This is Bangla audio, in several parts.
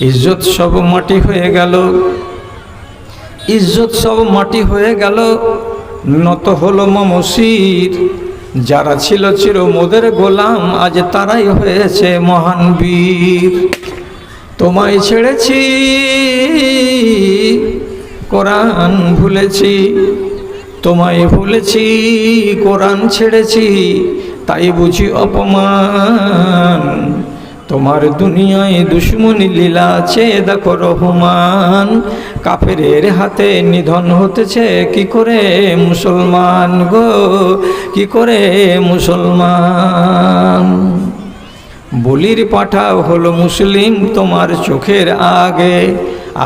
ইজ্জত সব মাটি হয়ে গেল। ইজ্জত সব মাটি হয়ে গেল। নত হলো মমসির। যারা ছিল চির মোদের গোলাম, আজ তারাই হয়েছে মহান বীর। তোমায় ছেড়েছি, কোরআন ভুলেছি, তোমায় ভুলেছি, কোরআন ছেড়েছি, তাই বুঝি অপমান। তোমার দুনিয়ায় দুশ্মনী লীলা আছে, দেখো রহমান। কাফেরের হাতে নিধন হতেছে, কি করে মুসলমান গো? কি করে মুসলমান? বলির পাঠা হলো মুসলিম তোমার চোখের আগে।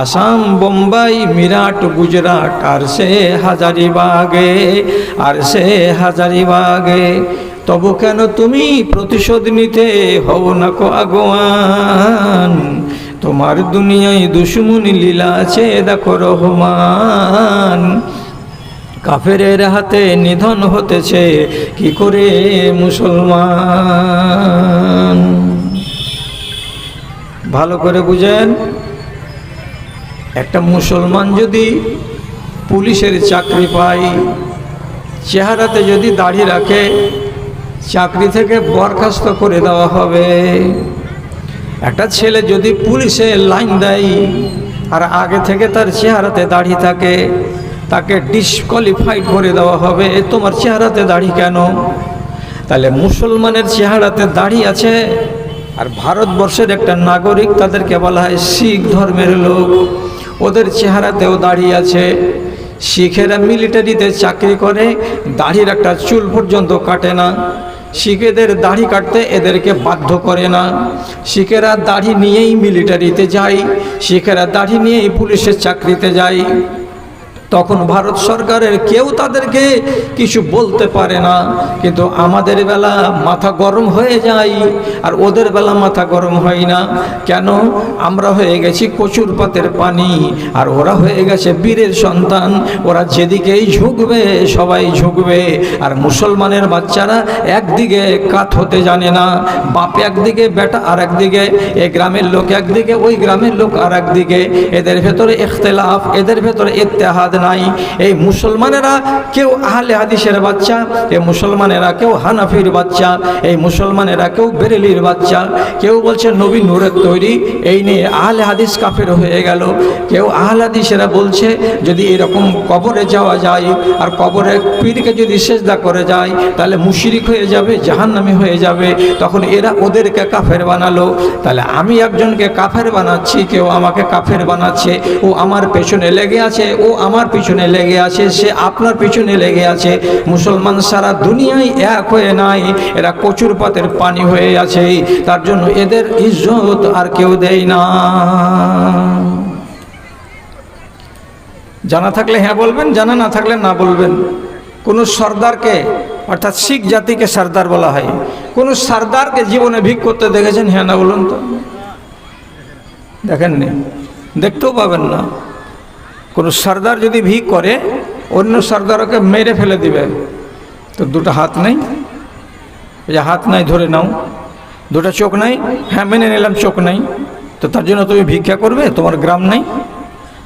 আসাম, বোম্বাই, মিরাট, গুজরাট, আর সে হাজারিবাগে, আর সে হাজারিবাগে। তবু কেন তুমি প্রতিশোধ নিতে হও না কো আগুয়ান? তোমার দুনিয়ায় দুশ্মনী লীলা আছে, দেখো রহমান। কাফেরের হাতে নিধন হতেছে, কি করে মুসলমান? ভালো করে বুঝেন, একটা মুসলমান যদি পুলিশের চাকরি পায়, চেহারাতে যদি দাড়ি রাখে চাকরি থেকে বরখাস্ত করে দেওয়া হবে। একটা ছেলে যদি পুলিশে লাইন দেয় আর আগে থেকে তার চেহারাতে দাড়ি থাকে, তাকে ডিসকোয়ালিফাইড করে দেওয়া হবে। এ তোমার চেহারাতে দাড়ি কেন? তাহলে মুসলমানের চেহারাতে দাড়ি আছে আর ভারতবর্ষের একটা নাগরিক তাদেরকে বলা হয় শিখ ধর্মের লোক। ওদের চেহারাতেও দাড়ি আছে। শিখেরা মিলিটারিতে চাকরি করে, দাড়ির একটা চুল পর্যন্ত কাটে না। শিখেদের দাড়ি কাটতে এদেরকে বাধ্য করে না। শিখেরা দাড়ি নিয়েই মিলিটারিতে যায়, শিখেরা দাড়ি নিয়েই পুলিশের চাকরিতে যায়। তখন ভারত সরকারের কেউ তাদেরকে কিছু বলতে পারে না। কিন্তু আমাদের বেলা মাথা গরম হয়ে যায় আর ওদের বেলা মাথা গরম হয় না। কেন? আমরা হয়ে গেছি কচুর পাতের পানি আর ওরা হয়ে গেছে বীরের সন্তান। ওরা যেদিকেই ঝুঁকবে সবাই ঝুঁকবে আর মুসলমানের বাচ্চারা একদিকে কাত হতে জানে না। বাপ একদিকে, বেটা আর একদিকে, এ গ্রামের লোক একদিকে, ওই গ্রামের লোক আর একদিকে। এদের ভেতরে ইখতলাফ, এদের ভেতরে ইত্তেহাদ নাই। এই মুসলমানেরা কেউ আহলে হাদিসের বাচ্চা, এই মুসলমানেরা কেউ হানাফির বাচ্চা, এই মুসলমানেরা কেউ বেরেলির বাচ্চা। কেউ বলছে, নবী নূরের তৈরি, এই নিয়ে আহলে হাদিস কাফের হয়ে গেল। কেউ আহলে হাদিসেরা বলছে, যদি এরকম কবরে যাওয়া যায় আর কবরে পীরকে যদি সেজদা করে যায়, তাহলে মুশরিক হয়ে যাবে, জাহান্নামী হয়ে যাবে। তখন এরা ওদেরকে কাফের বানালো। তাহলে আমি একজনকে কাফের বানাচ্ছি, কেউ আমাকে কাফের বানাচ্ছে। ও আমার পেছনে লেগে আছে, ও আমার পিছনে লেগে আছে, সে আপনার পিছনে লেগে আছে। মুসলমান সারা দুনিয়ায় এক হয়ে নাই, এরা কচুর পাতের পানি হয়ে আছে, তার জন্য এদের ইজ্জত আর কেউ দেয় না। জানা থাকলে হ্যাঁ বলবেন, জানা না থাকলে না বলবেন। কোনো সর্দারকে, অর্থাৎ শিখ জাতিকে সর্দার বলা হয়। কোনো সর্দারকে জীবনে ভিক করতে দেখেছেন? হ্যাঁ না বলুন তো। দেখেননি? দেখতেও পাবেন না। কোনো সর্দার যদি ভিক করে, অন্য সর্দারকে মেরে ফেলে দিবে। তো দুটো হাত নেই। যে হাত নাই, ধরে নাও। দুটো চোখ নাই। হ্যাঁ মেনে নিলাম, চোখ নাই। তো তার জন্য তুমি ভিক্ষা করবে, তোমার গ্রাম নেই,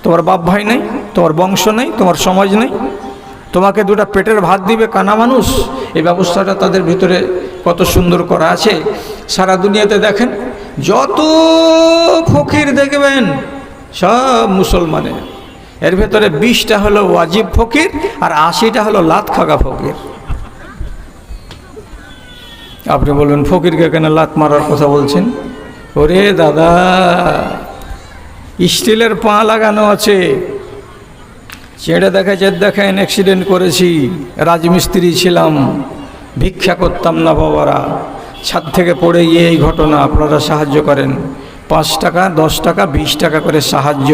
তোমার বাপ ভাই নেই, তোমার বংশ নেই, তোমার সমাজ নেই। তোমাকে দুটা পেটের ভাত দিবে কানা মানুষ। এই ব্যবস্থাটা তাদের ভিতরে কত সুন্দর করা আছে। সারা দুনিয়াতে দেখেন, যত ফকির দেখবেন, সব মুসলমানের। এর ভেতরে বিশটা হলো ওয়াজিব ফকির আর আশিটা হলো লাত খাগা ফকির। আপনি বলবেন, ফকিরকে কেন লাত মারার কথা বলছেন? ওরে দাদা, স্টিলের পা লাগানো আছে। চেড়ে দেখাচ্ছে দেখেন অ্যাক্সিডেন্ট করেছি, রাজমিস্ত্রি ছিলাম, ভিক্ষা করতাম না বাবারা। ছাদ থেকে পড়ে গিয়ে এই ঘটনা, আপনারা সাহায্য করেন। পাঁচ টাকা, দশ টাকা, বিশ টাকা করে সাহায্য।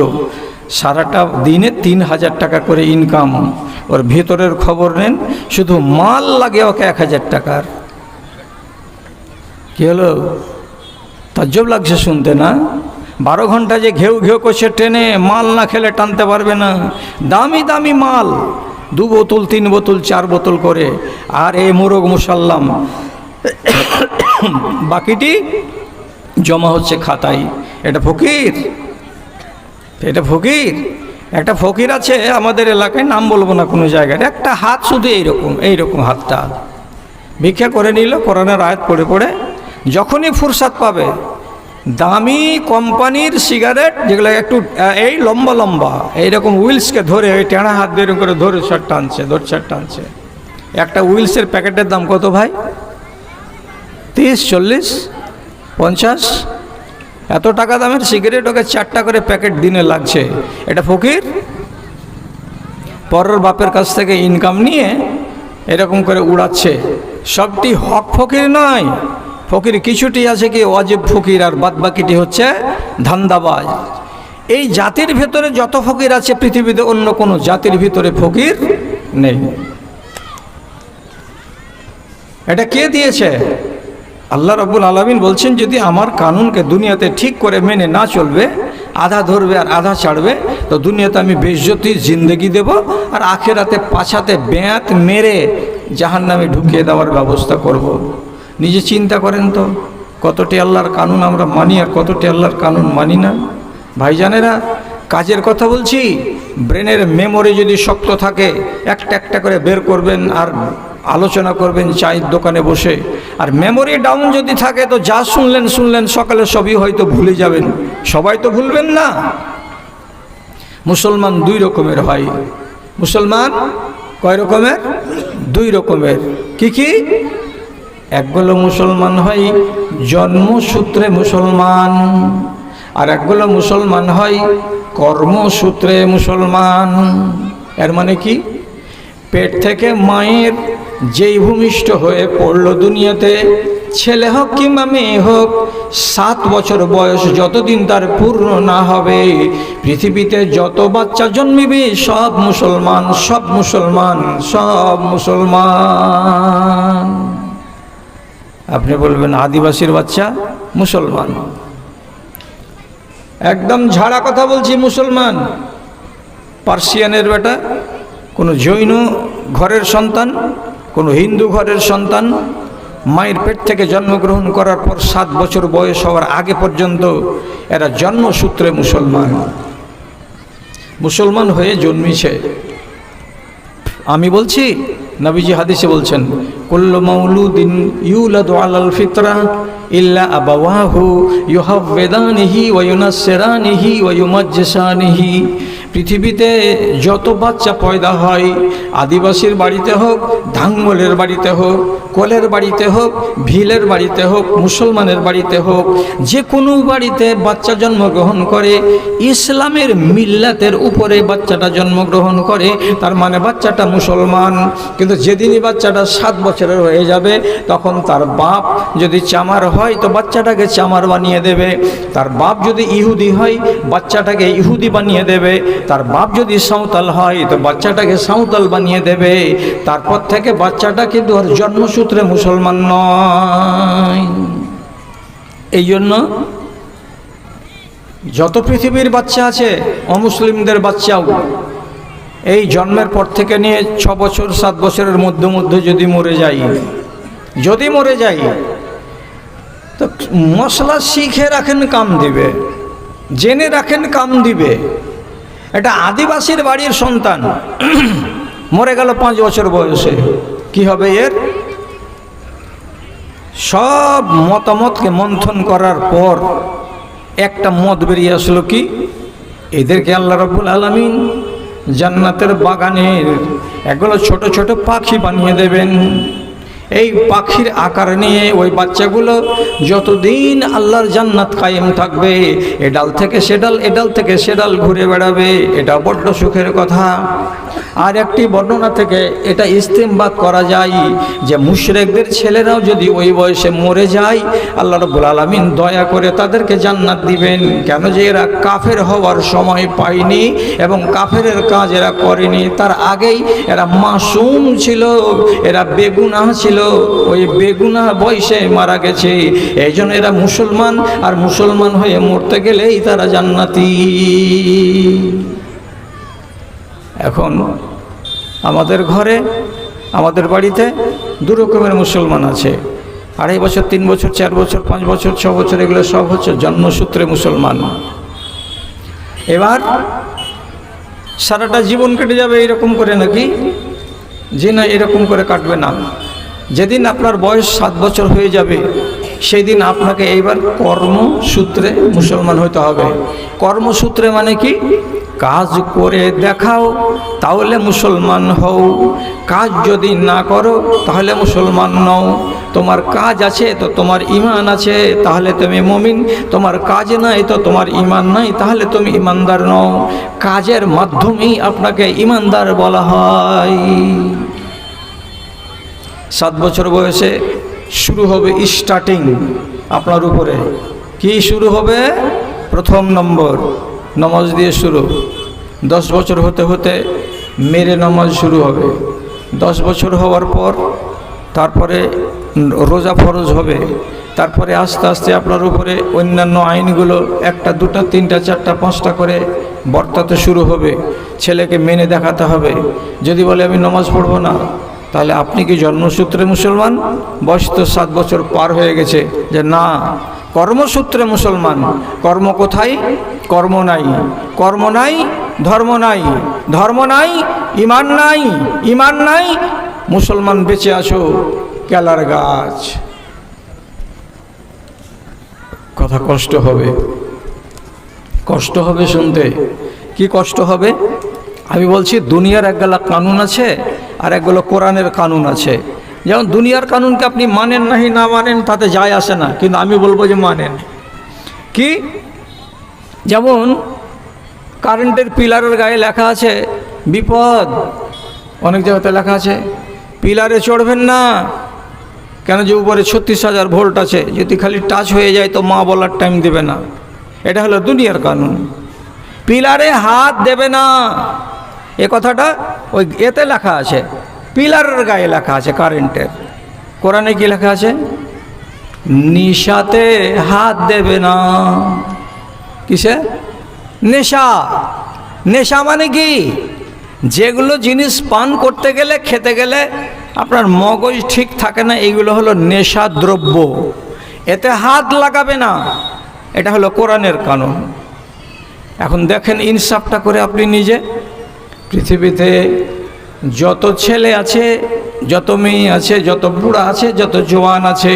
সারাটা দিনে তিন হাজার টাকা করে ইনকাম ওর ভেতরের খবর নেন, শুধু মাল লাগে ওকে এক হাজার টাকার। কি হলো? তাজ্জব লাগছে শুনতে, না? বারো ঘণ্টা যে ঘেউ ঘেউ করছে ট্রেনে, মাল না খেলে টানতে পারবে না। দামি দামি মাল, দু বোতল, তিন বোতল, চার বোতল করে। আর এ মোরগ মুসাল্লাম। বাকিটি জমা হচ্ছে খাতায়। এটা ফকির? এটা ফকির? একটা ফকির আছে, আমাদের এলাকায় নাম বলব না কোনো জায়গায়। একটা হাত শুধু এইরকম এইরকম হাতটা। ভিক্ষা করে নিল করোনার আয়াত পড়ে পড়ে, যখনই ফুরসাদ পাবে, দামি কোম্পানির সিগারেট, যেগুলো একটু এই লম্বা লম্বা, এইরকম উইলসকে ধরে ওই টেঁড়া হাত দিয়ে করে ধরে ছাড় টানছে, ধরে ছাড় টানছে। একটা উইলসের প্যাকেটের দাম কত ভাই? তিরিশ, চল্লিশ, পঞ্চাশ এত টাকা দামের সিগারেট ওকে চারটা করে প্যাকেট দিনে লাগছে। এটা ফকির? পরের বাপের কাছ থেকে ইনকাম নিয়ে এরকম করে উড়াচ্ছে। সবটি হক ফকির নয়। ফকির কিছুটি আছে কি? অজেব ফকির আর বাদ বাকিটি হচ্ছে ধান্দাবাজ। এই জাতির ভেতরে যত ফকির আছে, পৃথিবীতে অন্য কোনো জাতির ভিতরে ফকির নেই। এটা কে দিয়েছে? আল্লাহ রব্বুল আলমিন বলছেন, যদি আমার কানুনকে দুনিয়াতে ঠিক করে মেনে না চলবে, আধা ধরবে আর আধা ছাড়বে, তো দুনিয়াতে আমি বেজ্জতির জিন্দগি দেব আর আখেরাতে পাছাতে বেঁয়াত মেরে জাহান নামে ঢুকিয়ে দেওয়ার ব্যবস্থা করব। নিজে চিন্তা করেন তো, কতটি আল্লাহর কানুন আমরা মানি আর কতটি আল্লাহর কানুন মানি না ভাইজানেরা, কাজের কথা বলছি, ব্রেনের মেমোরি যদি শক্ত থাকে, একটা একটা করে বের করবেন আর আলোচনা করবেন চায়ের দোকানে বসে। আর মেমোরি ডাউন যদি থাকে তো যা শুনলেন শুনলেন, সকালে সবই হয়তো ভুলে যাবেন। সবাই তো ভুলবেন না। মুসলমান দুই রকমের হয়। মুসলমান কয় রকমের? দুই রকমের। কি কি? একগুলো মুসলমান হয় জন্মসূত্রে মুসলমান, আর একগুলো মুসলমান হয় কর্মসূত্রে মুসলমান। এর মানে কি? পেট থেকে মায়ের যেই ভূমিষ্ঠ হয়ে পড়ল দুনিয়াতে, ছেলে হোক কিংবা মেয়ে হোক, সাত বছর বয়স যতদিন তার পূর্ণ না হবে, পৃথিবীতে যত বাচ্চা জন্মিবে, সব মুসলমান সব মুসলমান সব মুসলমান। আপনি বলবেন, আদিবাসীর বাচ্চা মুসলমান। একদম ঝাড়া কথা বলছি, মুসলমান। পার্সিয়ানের বেটা কোনো জৈন ঘরের সন্তান, কোনো হিন্দু ঘরের সন্তান মায়ের পেট থেকে জন্মগ্রহণ করার পর সাত বছর বয়স হওয়ার আগে পর্যন্ত এরা জন্মসূত্রে মুসলমান। মুসলমান হয়ে জন্মিছে। আমি বলছি, নবীজি হাদিসে বলছেন, কুল্লু ইউলাদু আলাল ফিতরা ইল্লা আবাওয়াহু ইউহাব্বিদানিহি ওয়া ইউনাসসিরানিহি পৃথিবীতে যত বাচ্চা পয়দা হয় আদিবাসীর বাড়িতে হোক ধাঙ্গলের বাড়িতে হোক কোলের বাড়িতে হোক, ভিলের বাড়িতে হোক, মুসলমানের বাড়িতে হোক, যে কোনো বাড়িতে বাচ্চা জন্মগ্রহণ করে, ইসলামের মিল্লাতের উপরে বাচ্চাটা জন্মগ্রহণ করে, তার মানে বাচ্চাটা মুসলমান। কিন্তু যেদিনই বাচ্চাটা সাত বছরের হয়ে যাবে, তখন তার বাপ যদি চামার হয়, তো বাচ্চাটাকে চামার বানিয়ে দেবে। তার বাপ যদি ইহুদি হয়, বাচ্চাটাকে ইহুদি বানিয়ে দেবে। তার বাপ যদি সাঁওতাল হয়, তো বাচ্চাটাকে সাঁওতাল বানিয়ে দেবে। তারপর থেকে বাচ্চাটা কিন্তু আর জন্মসূত্রে মুসলমান নয়। এই জন্য যত পৃথিবীর বাচ্চা আছে, অমুসলিমদের বাচ্চাও, এই জন্মের পর থেকে নিয়ে ছ বছর, সাত বছরের মধ্যে মধ্যে যদি মরে যাই, যদি মরে যাই, তো মশলা শিখে রাখেন, কাম দিবে। জেনে রাখেন, কাম দিবে। এটা আদিবাসীর বাড়ির সন্তান। মরে গেল পাঁচ বছর বয়সে। কি হবে এর? সব মতামতকে মন্থন করার পর একটা মত বেরিয়ে আসলো কি? এদেরকে আল্লাহ রব্বুল আলমিন জান্নাতের বাগানের এগুলো ছোট ছোট পাখি বানিয়ে দেবেন। এই পাখির আকার নিয়ে ওই বাচ্চাগুলো যতদিন আল্লাহর জান্নাত কায়েম থাকবে, এ ডাল থেকে সে ডাল, এ ডাল থেকে সে ডাল ঘুরে বেড়াবে, এটা বড্ড সুখের কথা। আর একটি বর্ণনা থেকে এটা ইস্তেমবাদ করা যায় যে মুশরেকদের ছেলেরাও যদি ওই বয়সে মরে যায়, আল্লাহ রব্বুল আলমিন দয়া করে তাদেরকে জান্নাত দিবেন। কেন যে এরা কাফের হওয়ার সময় পায়নি এবং কাফেরের কাজ এরা করেনি। তার আগেই এরা মাসুম ছিল, এরা বেগুনা ছিল ওই বেগুনা বয়সে মারা গেছে। এই এরা মুসলমান, আর মুসলমান হয়ে মরতে গেলেই তারা জান্নাতি। এখন আমাদের ঘরে, আমাদের বাড়িতে দু রকমের মুসলমান আছে। আড়াই বছর, তিন বছর, চার বছর, পাঁচ বছর, ছ বছর, এগুলো সব হচ্ছে জন্মসূত্রে মুসলমান। এবার সারাটা জীবন কেটে যাবে এরকম করে নাকি? যে না এরকম করে কাটবে না। যেদিন আপনার বয়স সাত বছর হয়ে যাবে সেই দিন আপনাকে এইবার কর্মসূত্রে মুসলমান হতে হবে। কর্মসূত্রে মানে কি? কাজ করে দেখাও, তাহলে মুসলমান হও। কাজ যদি না করো, তাহলে মুসলমান নও। তোমার কাজ আছে, তো তোমার ইমান আছে, তাহলে তুমি মমিন। তোমার কাজ নাই, তো তোমার ইমান নাই, তাহলে তুমি ইমানদার নও। কাজের মাধ্যমেই আপনাকে ইমানদার বলা হয়। সাত বছর বয়সে শুরু হবে স্টার্টিং আপনার উপরে। কি শুরু হবে? প্রথম নম্বর, নমাজ দিয়ে শুরু। দশ বছর হতে হতে মেরে নামাজ শুরু হবে। দশ বছর হওয়ার পর তারপরে রোজা ফরজ হবে। তারপরে আস্তে আস্তে আপনার উপরে অন্যান্য আইনগুলো একটা, দুটা, তিনটা, চারটা, পাঁচটা করে বর্তাতে শুরু হবে। ছেলেকে মেনে দেখাতে হবে। যদি বলে, আমি নমাজ পড়ব না তাহলে আপনি কি জন্মসূত্রে মুসলমান? বয়স তো সাত বছর পার হয়ে গেছে। যে না, কর্মসূত্রে মুসলমান। কর্ম কোথায়? কর্ম নাই। কর্ম নাই, ধর্ম নাই। ধর্ম নাই, ইমান নাই। ইমান নাই, মুসলমান বেঁচে আছো, কেলার গাছ। কথা কষ্ট হবে। কষ্ট হবে শুনতে। কি কষ্ট হবে? আমি বলছি, দুনিয়ার একগুলা কানুন আছে আর একগুলো কোরআনের কানুন আছে। যেমন দুনিয়ার কানুনকে আপনি মানেন নাহি, না মানেন, তাতে যায় আসে না। কিন্তু আমি বলব যে মানেন। কি? যেমন কারেন্টের পিলারের গায়ে লেখা আছে, বিপদ। অনেক জায়গাতে লেখা আছে, পিলারে চড়বেন না। কেন যে উপরে ছত্রিশ হাজার ভোল্ট আছে, যদি খালি টাচ হয়ে যায় তো মা বলার টাইম দেবে না। এটা হলো দুনিয়ার কানুন। পিলারে হাত দেবে না। এ কথাটা ওই এতে লেখা আছে, পিলারের গায়ে লেখা আছে কারেন্টের কোরআনে কি লেখা আছে? নিশাতে হাত দেবে না। কিসে? নেশা। নেশা মানে কি? যেগুলো জিনিস পান করতে গেলে, খেতে গেলে আপনার মগজ ঠিক থাকে না, এইগুলো হলো নেশা দ্রব্য। এতে হাত লাগাবে না। এটা হলো কোরআনের কানুন। এখন দেখেন ইনসাফটা করে আপনি নিজে। পৃথিবীতে যত ছেলে আছে, যত মেয়ে আছে, যত বুড়া আছে, যত জোয়ান আছে,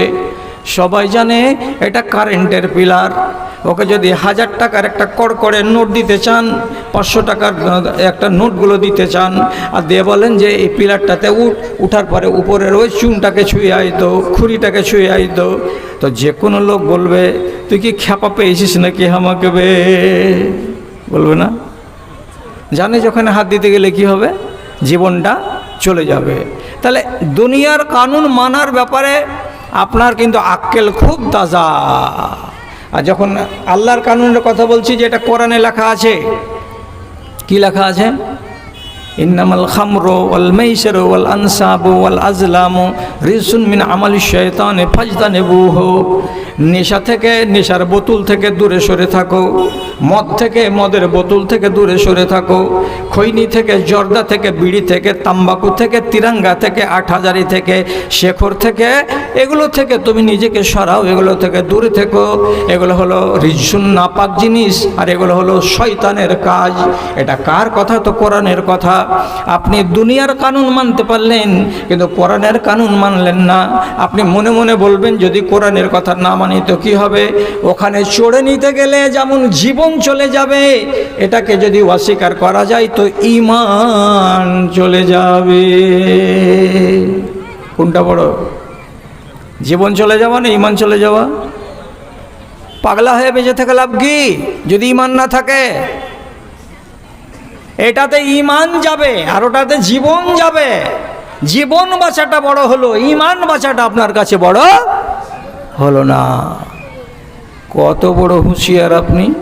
সবাই জানে এটা কারেন্টের পিলার। ওকে যদি হাজার টাকার একটা কড়কড়ে নোট দিতে চান, পাঁচশো টাকার একটা নোটগুলো দিতে চান, আর দিয়ে বলেন যে এই পিলারটাতে উঠ উঠার পরে উপরের ওই চুনটাকে ছুঁয়ে আইতো খুঁড়িটাকে ছুঁয়ে আইতো তো যে কোনো লোক বলবে, তুই কি খ্যাপা পেয়েছিস নাকি আমাকে বে? বলবে না? জানে ওখানে হাত দিতে গেলে কি হবে? জীবনটা চলে যাবে। তাহলে দুনিয়ার কানুন মানার ব্যাপারে আপনার কিন্তু আক্কেল খুব তাজা। আর যখন আল্লাহর কানুনের কথা বলছি যে এটা কোরআনে লেখা আছে, কি লেখা আছে? ইন্নামাল খামরো ওয়াল মাইসির ওয়াল আনসাবু ওয়াল আজলামু রিসুন মিন আমালি শয়তানে ফাজতানেবুহু। নেশা থেকে নেশার বোতল থেকে দূরে সরে থাকো, মদ থেকে মদের বোতল থেকে দূরে সরে থাকো, খৈনি থেকে জর্দা থেকে বিড়ি থেকে, তাম্বাকু থেকে তিরাঙ্গা থেকে আট হাজারি থেকে, শেখর থেকে, এগুলো থেকে তুমি নিজেকে সরাও, এগুলো থেকে দূরে থেকো। এগুলো হলো রিজুন নাপাক জিনিস, আর এগুলো হলো শয়তানের কাজ। এটা কার কথা? তো কোরআনের কথা। আপনি দুনিয়ার কানুন মানতে পারলেন, কিন্তু কোরআনের কানুন মানলেন না। আপনি মনে মনে বলবেন, যদি কোরআনের কথা না মানি তো কী হবে? ওখানে চড়ে নিতে গেলে যেমন জীবন চলে যাবে, এটাকে যদি অস্বীকার করা যায় তো ইমান চলে যাবে। কোনটা বড়? জীবন চলে যাওয়া না ইমান চলে যাওয়া? পাগলা হয়ে বেঁচে থেকে লাভ কি? যদি ইমান না থাকে এটাতে ইমান যাবে, আর ওটাতে জীবন যাবে। জীবন বাঁচাটা বড় হলো ইমান বাঁচাটা আপনার কাছে বড় হলো না। কত বড় হুঁশিয়ার আপনি।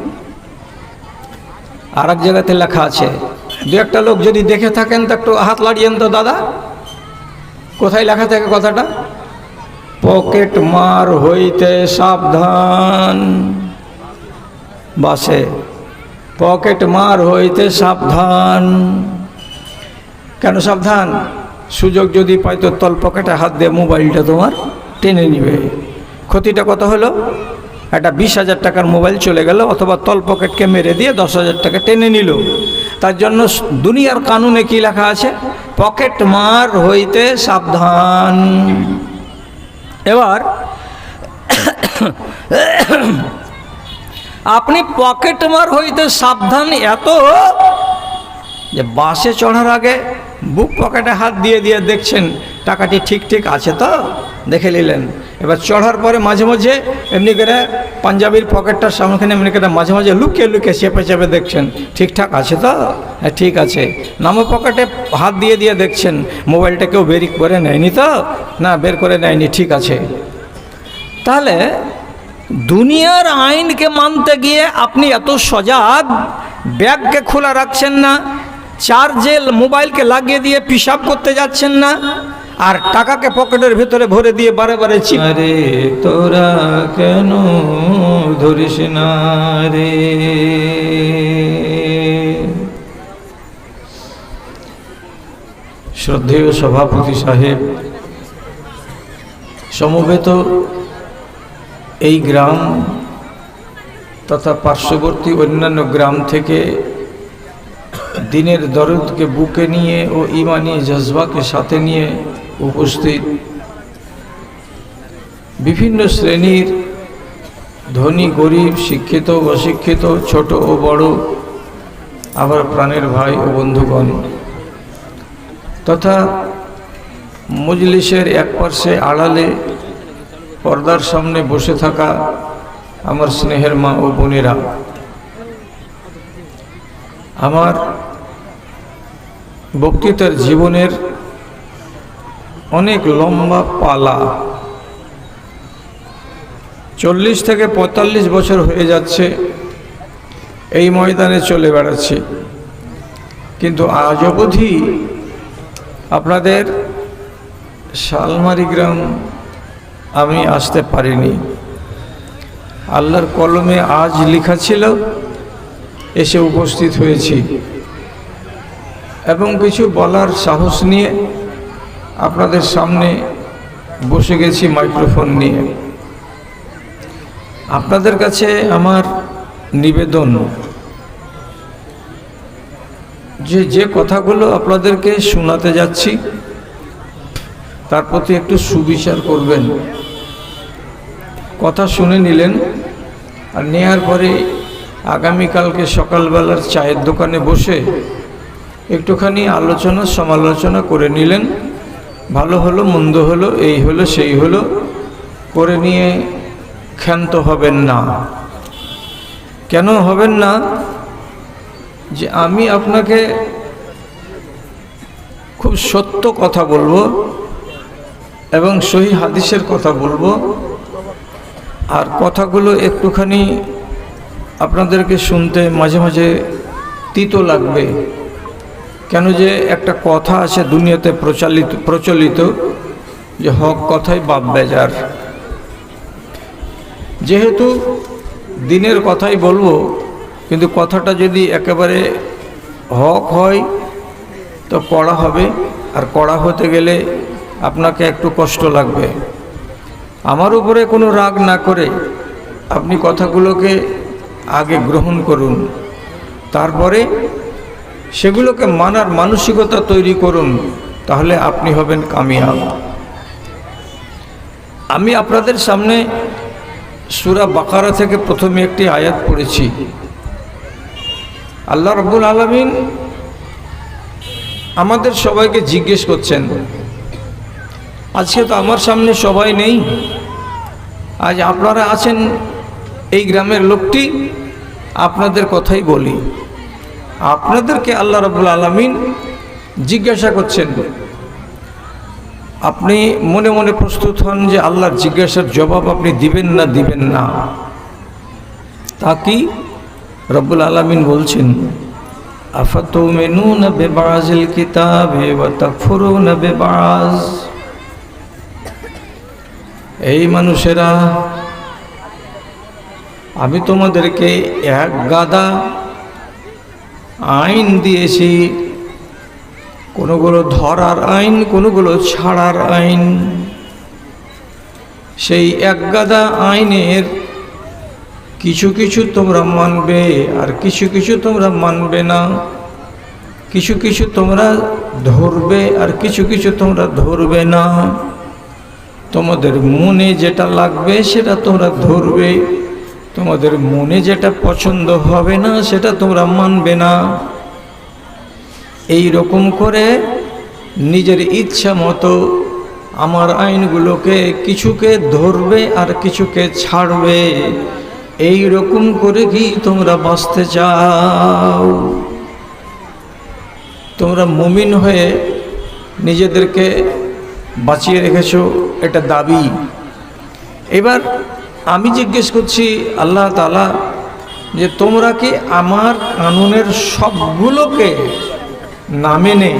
আর এক জায়গাতে লেখা আছে, দু একটা লোক যদি দেখে থাকেন তো একটু হাত লাড়িয়েন তো দাদা। কোথায় লেখা থাকে কথাটা? পকেট মার হইতে সাবধান। বাসে। পকেট মার হইতে সাবধান। কেন সাবধান? সুযোগ যদি পাই তো তল পকেটে হাত দিয়ে মোবাইলটা তোমার টেনে নিবে। ক্ষতিটা কত হলো? একটা বিশ হাজার টাকার মোবাইল চলে গেল অথবা তল পকেটকে মেরে দিয়ে দশ হাজার টাকা টেনে নিল। তার জন্য দুনিয়ার কানুনে কি লেখা আছে? পকেট মার হইতে সাবধান। এবার আপনি পকেট মার হইতে সাবধান এত যে বাসে চড়ার আগে বুক পকেটে হাত দিয়ে দিয়ে দেখছেন টাকাটি ঠিক ঠিক আছে তো? দেখে নিলেন। এবার চড়ার পরে মাঝে মাঝে এমনি করে পাঞ্জাবির পকেটটার সামনেখানে এমনি করে মাঝে মাঝে লুকিয়ে লুকিয়ে চেপে চেপে দেখছেন ঠিকঠাক আছে তো? হ্যাঁ ঠিক আছে। নামো পকেটে হাত দিয়ে দিয়ে দেখছেন, মোবাইলটা কেউ বের করে নেয়নি তো? না, বের করে নেয়নি, ঠিক আছে। তাহলে দুনিয়ার আইনকে মানতে গিয়ে আপনি এত সজাগ, ব্যাগকে খোলা রাখছেন না চার্জে মোবাইলকে লাগিয়ে দিয়ে পিসাব করতে যাচ্ছেন না, আর টাকাকে পকেটের ভেতরে ভরে দিয়ে বারে বারে আরে তোরা কেন ধরিস না রে? শ্রদ্ধেয় সভাপতি সাহেব, সমবেত এই গ্রাম তথা পার্শ্ববর্তী অন্যান্য গ্রাম থেকে দিনের দরদকে বুকে নিয়ে ও ইমানি জজবাকে সাথে নিয়ে উপস্থিত বিভিন্ন শ্রেণির ধনী, গরিব, শিক্ষিত, অশিক্ষিত, ছোট ও বড় আবার প্রাণের ভাই ও বন্ধুগণ তথা মজলিসের এক পার্শ্বে আড়ালে পর্দার সামনে বসে থাকা আমার স্নেহের মা ও বোনেরা। আমার বক্তৃতার জীবনের অনেক লম্বা পালা। চল্লিশ থেকে পঁয়তাল্লিশ বছর হয়ে যাচ্ছে, এই ময়দানে চলে বেড়াচ্ছি। কিন্তু আজ অবধি আপনাদের শালমারি গ্রাম আমি আসতে পারিনি। আল্লাহর কলমে আজ লেখা ছিল এসে উপস্থিত হয়েছি। এবং কিছু বলার সাহস নিয়ে আপনাদের সামনে বসে গেছি মাইক্রোফোন নিয়ে। আপনাদের কাছে আমার নিবেদন যে যে কথাগুলো আপনাদেরকে শোনাতে যাচ্ছি তার প্রতি একটু সুবিচার করবেন। কথা শুনে নিলেন আর নেয়ার পরে আগামীকালকে সকালবেলার চায়ের দোকানে বসে একটুখানি আলোচনা, সমালোচনা করে নিলেন। ভালো হলো, মন্দ হলো, এই হলো, সেই হলো, করে নিয়ে ক্ষান্ত হবেন না। কেন হবেন না? যে আমি আপনাকে খুব সত্য কথা বলব এবং সহি হাদিসের কথা বলব। আর কথাগুলো একটুখানি আপনাদেরকে শুনতে মাঝে মাঝে তিতো লাগবে। কেন যে একটা কথা আছে দুনিয়াতে প্রচলিত প্রচলিত, যে হক কথাই বাপ বেজার। যেহেতু দিনের কথাই বলব, কিন্তু কথাটা যদি একেবারে হক হয়, তো কড়া হবে। আর কড়া হতে গেলে আপনাকে একটু কষ্ট লাগবে। আমার উপরে কোনো রাগ না করে আপনি কথাগুলোকে আগে গ্রহণ করুন। তারপরে সেগুলোকে মানার মানসিকতা তৈরি করুন, তাহলে আপনি হবেন কামিয়াব। আমি আপনাদের সামনে সুরা বাকারা থেকে প্রথমে একটি আয়াত পড়েছি। আল্লাহ রব্বুল আলমিন আমাদের সবাইকে জিজ্ঞেস করছেন আজকে তো আমার সামনে সবাই নেই। আজ আপনারা আছেন এই গ্রামের লোকটি, আপনাদের কথাই বলি। আপনাদেরকে আল্লাহ রবুল আলমিন জিজ্ঞাসা করছেন, আপনি মনে মনে প্রস্তুত হন যে আল্লাহর জিজ্ঞাসার জবাব আপনি দিবেন না দিবেন না? তা কি? রব্বুল আলমিন বলছেন আফাত মেনু না বেবাজিল কিতাবে তফরু না বেবাজ? এই মানুষেরা, আমি তোমাদেরকে এক গাদা আইন দিয়েছি। কোনোগুলো ধরার আইন, কোনোগুলো ছাড়ার আইন। সেই এক গাদা আইনের কিছু কিছু তোমরা মানবে আর কিছু কিছু তোমরা মানবে না। কিছু কিছু তোমরা ধরবে আর কিছু কিছু তোমরা ধরবে না। তোমাদের মনে যেটা লাগবে সেটা তোমরা ধরবে। তোমাদের মনে যেটা পছন্দ হবে না সেটা তোমরা মানবে না। এই রকম করে নিজের ইচ্ছা মতো আমার আইনগুলোকে কিছুকে ধরবে আর কিছুকে ছাড়বে। এই রকম করে কি তোমরা বাঁচতে চাও? তোমরা মুমিন হয়ে নিজেদেরকে বাঁচিয়ে রেখেছো। এটা দাবি। এবার আমি জিজ্ঞেস করছি, আল্লাহ তালা যে তোমরা কি আমার কানুনের সবগুলোকে না? মেনে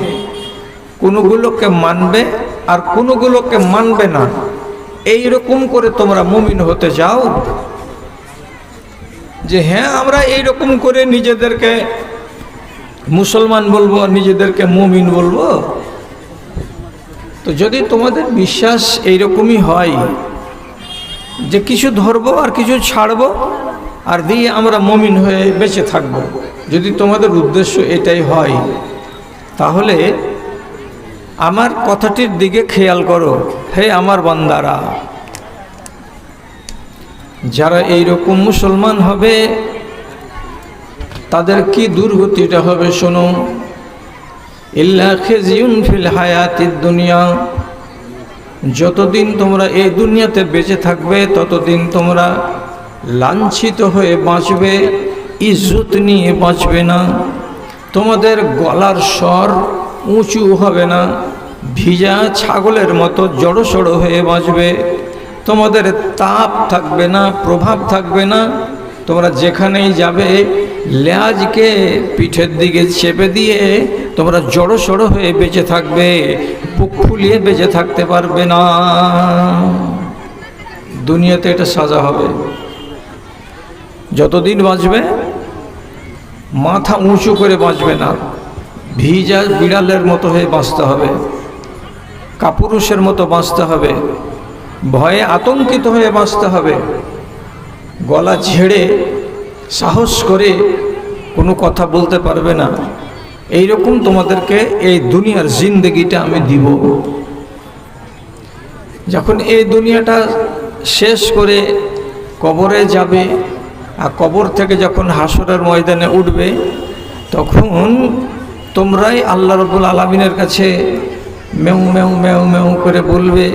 কোনোগুলোকে মানবে আর কোনোগুলোকে মানবে না? এই রকম করে তোমরা মুমিন হতে যাও। যে হ্যাঁ আমরা এই রকম করে নিজেদেরকে মুসলমান বলব, নিজেদেরকে মুমিন বলব। তো যদি তোমাদের বিশ্বাস এইরকমই হয় যে কিছু ধরবো আর কিছু ছাড়বো আর দিয়ে আমরা মমিন হয়ে বেঁচে থাকব। যদি তোমাদের উদ্দেশ্য এটাই হয়, তাহলে আমার কথাটির দিকে খেয়াল করো, হে আমার বান্দারা যারা এই রকম মুসলমান হবে, তাদের কি দুর্গতিটা হবে, শোনো ইল্লা ফিল হায়াতির দুনিয়া। যতদিন তোমরা এই দুনিয়াতে বেঁচে থাকবে, ততদিন তোমরা লাঞ্ছিত হয়ে বাঁচবে, ইজ্জত নিয়ে বাঁচবে না। তোমাদের গলার স্বর উঁচু হবে না, ভিজা ছাগলের মতো জড়সড়ো হয়ে বাঁচবে। তোমাদের তাপ থাকবে না, প্রভাব থাকবে না। তোমরা যেখানেই যাবে লেজকে পিঠের দিকে চেপে দিয়ে তোমরা জড়ো সড়ো হয়ে বেঁচে থাকবে, বুক ফুলিয়ে বেঁচে থাকতে পারবে না। দুনিয়াতে এটা সাজা হবে। যতদিন বাঁচবে, মাথা উঁচু করে বাঁচবে না, ভিজা বিড়ালের মতো হয়ে বাঁচতে হবে, কাপুরুষের মতো বাঁচতে হবে, ভয়ে আতঙ্কিত হয়ে বাঁচতে হবে। গলা ঝেড়ে সাহস করে কোনো কথা বলতে পারবে না। এই রকম তোমাদেরকে এই দুনিয়ার জিন্দগিটা আমি দিব। যখন এই দুনিয়াটা শেষ করে কবরে যাবে আর কবর থেকে যখন হাসরের ময়দানে উঠবে, তখন তোমরাই আল্লাহ রবুল আলমিনের কাছে মেউ মেউ মেউ মেউ করে বলবে,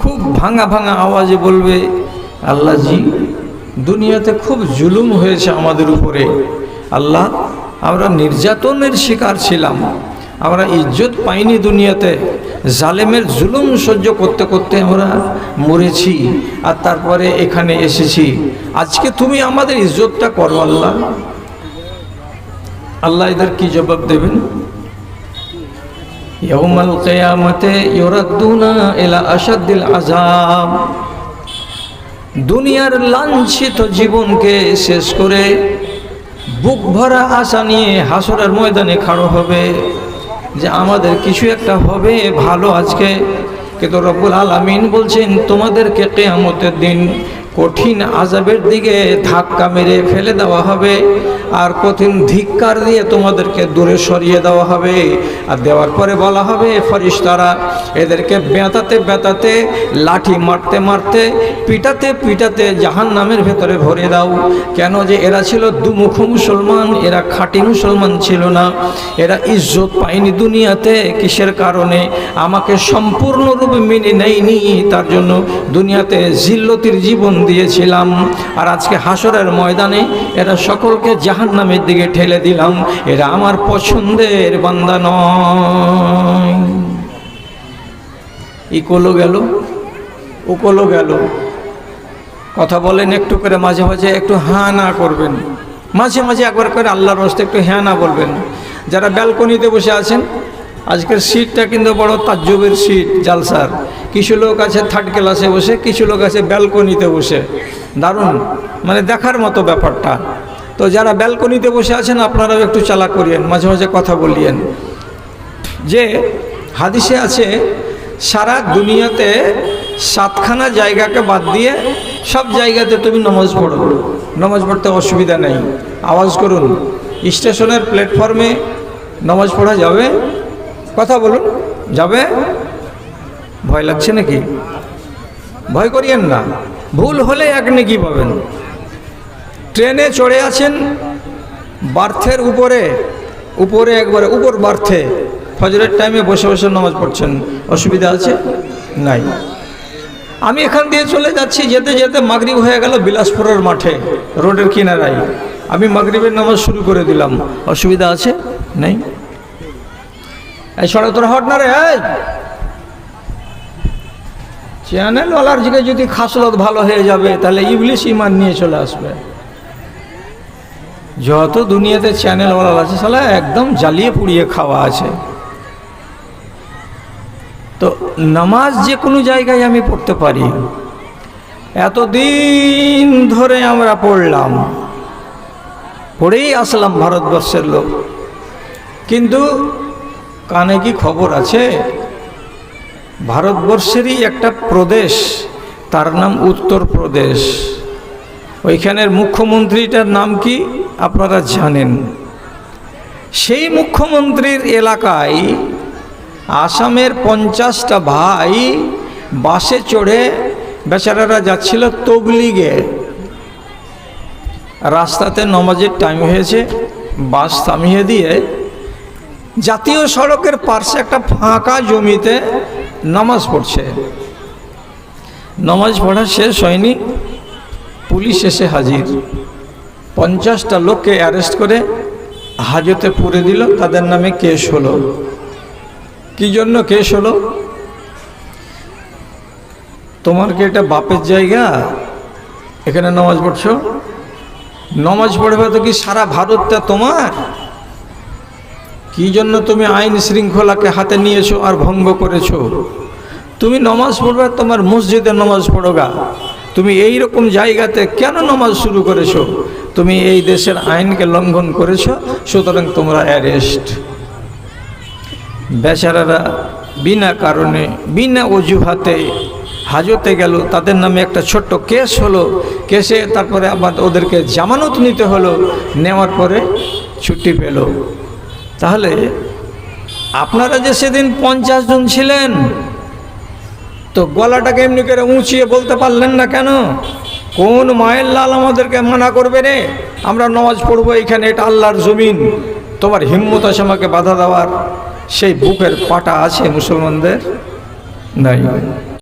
খুব ভাঙা ভাঙা আওয়াজে বলবে আল্লাহজি দুনিয়াতে খুব জুলুম হয়েছে আমাদের উপরে। আল্লাহ, আমরা নির্যাতনের শিকার ছিলাম। আমরা ইজ্জত পাইনি দুনিয়াতে। জালেমের জুলুম সহ্য করতে করতে আমরা মরেছি আর তারপরে এখানে এসেছি। আজকে তুমি আমাদের ইজ্জতটা করো আল্লাহ। আল্লাহ এদের কি জবাব দেবেন? ইয়ৌমাল কেয়ামতে ইয়রাদ্দুনা এলা আসাদ্দিল আজাব দুনিয়ার লাঞ্ছিত জীবনকে শেষ করে বুক ভরা আশা নিয়ে হাসরের ময়দানে খাড়ো হবে যে আমাদের কিছু একটা হবে ভালো আজকে। কিন্তু রব্বুল আলমিন বলছেন, তোমাদেরকে কেয়ামতের দিন কঠিন আজাবের দিকে ধাক্কা মেরে ফেলে দেওয়া হবে আর কঠিন ধিক্কার দিয়ে তোমাদেরকে দূরে সরিয়ে দেওয়া হবে। আর দেওয়ার পরে বলা হবে, ফরিস্তারা এদেরকে বেঁতাতে বেঁতাতে, লাঠি মারতে মারতে, পিটাতে পিটাতে জাহান নামের ভেতরে ভরে দাও। কেন যে এরা ছিল দুমুখ মুসলমান, এরা খাঁটি মুসলমান ছিল না। এরা ইজ্জত পায়নি দুনিয়াতে কিসের কারণে? আমাকে সম্পূর্ণরূপে মেনে নেয়নি, তার জন্য দুনিয়াতে জিল্লতির জীবন দিয়েছিলাম। আর আজকে হাসরের ময়দানে এরা সকলকে জাহান নামের দিকে ঠেলে দিলাম। এরা আমার পছন্দের বান্দা নয়। ইকোলো গেল উকোলো গেল। কথা বলেন একটু করে, মাঝে মাঝে একটু হ্যাঁ না করবেন। মাঝে মাঝে একবার করে আল্লাহর রস্তে একটু হ্যাঁ না বলবেন। যারা ব্যালকনিতে বসে আছেন আজকের সিটটা কিন্তু বড় তাজ্জবের সিট জালসার। কিছু লোক আছে থার্ড ক্লাসে বসে, কিছু লোক আছে ব্যালকনিতে বসে। দারুণ মানে দেখার মতো ব্যাপারটা। তো যারা ব্যালকনিতে বসে আছেন, আপনারাও একটু চালা করিয়েন, মাঝে মাঝে কথা বলিয়েন। যে হাদিসে আছে, সারা দুনিয়াতে সাতখানা জায়গাকে বাদ দিয়ে সব জায়গাতে তুমি নমাজ পড়ো। নমাজ পড়তে অসুবিধা নেই। আওয়াজ করুন। স্টেশনের প্ল্যাটফর্মে নমাজ পড়া যাবে। কথা বলুন, যাবে? ভয় লাগছে নাকি? ভয় করিয়েন না, ভুল হলে এক নেকি পাবেন। ট্রেনে চড়ে আছেন, বার্থের উপরে উপরে একবারে, উপর বার্থে, ফজরের টাইমে বসে বসে নামাজ পড়ছেন। অসুবিধা আছে? নাই। আমি এখান দিয়ে চলে যাচ্ছি, যেতে যেতে মাগরিব হয়ে গেল বিলাসপুরের মাঠে, রোডের কিনারায়। আমি মাগরিবের নামাজ শুরু করে দিলাম। অসুবিধা আছে? নেই। সড়ক তোর হট না রে, এই। চ্যানেলওয়ালার দিকে যদি খাসলত ভালো হয়ে যাবে, তাহলে ইংলিশ ইমান নিয়ে চলে আসবে। যত দুনিয়াতে চ্যানেল চ্যানেলওয়ালা আছে সালা একদম জ্বালিয়ে পুড়িয়ে খাওয়া আছে। তো নামাজ যে কোনো জায়গায় আমি পড়তে পারি। এতদিন ধরে আমরা পড়লাম। পড়েই আসলাম ভারতবর্ষের লোক। কিন্তু কানে কি খবর আছে? ভারতবর্ষেরই একটা প্রদেশ, তার নাম উত্তর প্রদেশ। ওইখানের মুখ্যমন্ত্রীটার নাম কি আপনারা জানেন? সেই মুখ্যমন্ত্রীর এলাকায় আসামের পঞ্চাশটা ভাই বাসে চড়ে বেচারারা যাচ্ছিল তবলিগে রাস্তাতে নমাজের টাইম হয়েছে, বাস থামিয়ে দিয়ে জাতীয় সড়কের পার্শ্বে একটা ফাঁকা জমিতে নামাজ পড়ছে। নামাজ পড়া শেষ হয়নি, পুলিশ এসে হাজির। পঞ্চাশটা লোককে অ্যারেস্ট করে হাজতে পুরে দিল, তাদের নামে কেস হলো। কি জন্য কেস হলো? তোমার কি এটা বাপের জায়গা? এখানে নামাজ পড়ছো? নামাজ পড়বে তো কি সারা ভারতটা তোমার? কি জন্য তুমি আইন শৃঙ্খলাকে হাতে নিয়েছো আর ভঙ্গ করেছ? তুমি নমাজ পড়বে, তোমার মসজিদে নমাজ পড়োগা। তুমি এই রকম জায়গাতে কেন নমাজ শুরু করেছ? তুমি এই দেশের আইনকে লঙ্ঘন করেছ, সুতরাং তোমরা অ্যারেস্ট। বেচারারা বিনা কারণে, বিনা অজুহাতে হাজতে গেল। তাদের নামে একটা ছোট্ট কেস হলো। কেসে তারপরে আবার ওদেরকে জামানত নিতে হলো। নেওয়ার পরে ছুটি পেল। তাহলে আপনারা যে সেদিন পঞ্চাশ জন ছিলেন, তো গলাটাকে এমনি করে উঁচিয়ে বলতে পারলেন না কেন? কোন মায়ের লাল আমাদেরকে মানা করবে রে? আমরা নমাজ পড়ব এখানে এটা আল্লাহর জমিন। তোমার হিম্মত আছে আমাকে বাধা দেওয়ার? সেই বুকের পাটা আছে মুসলমানদের? নাই।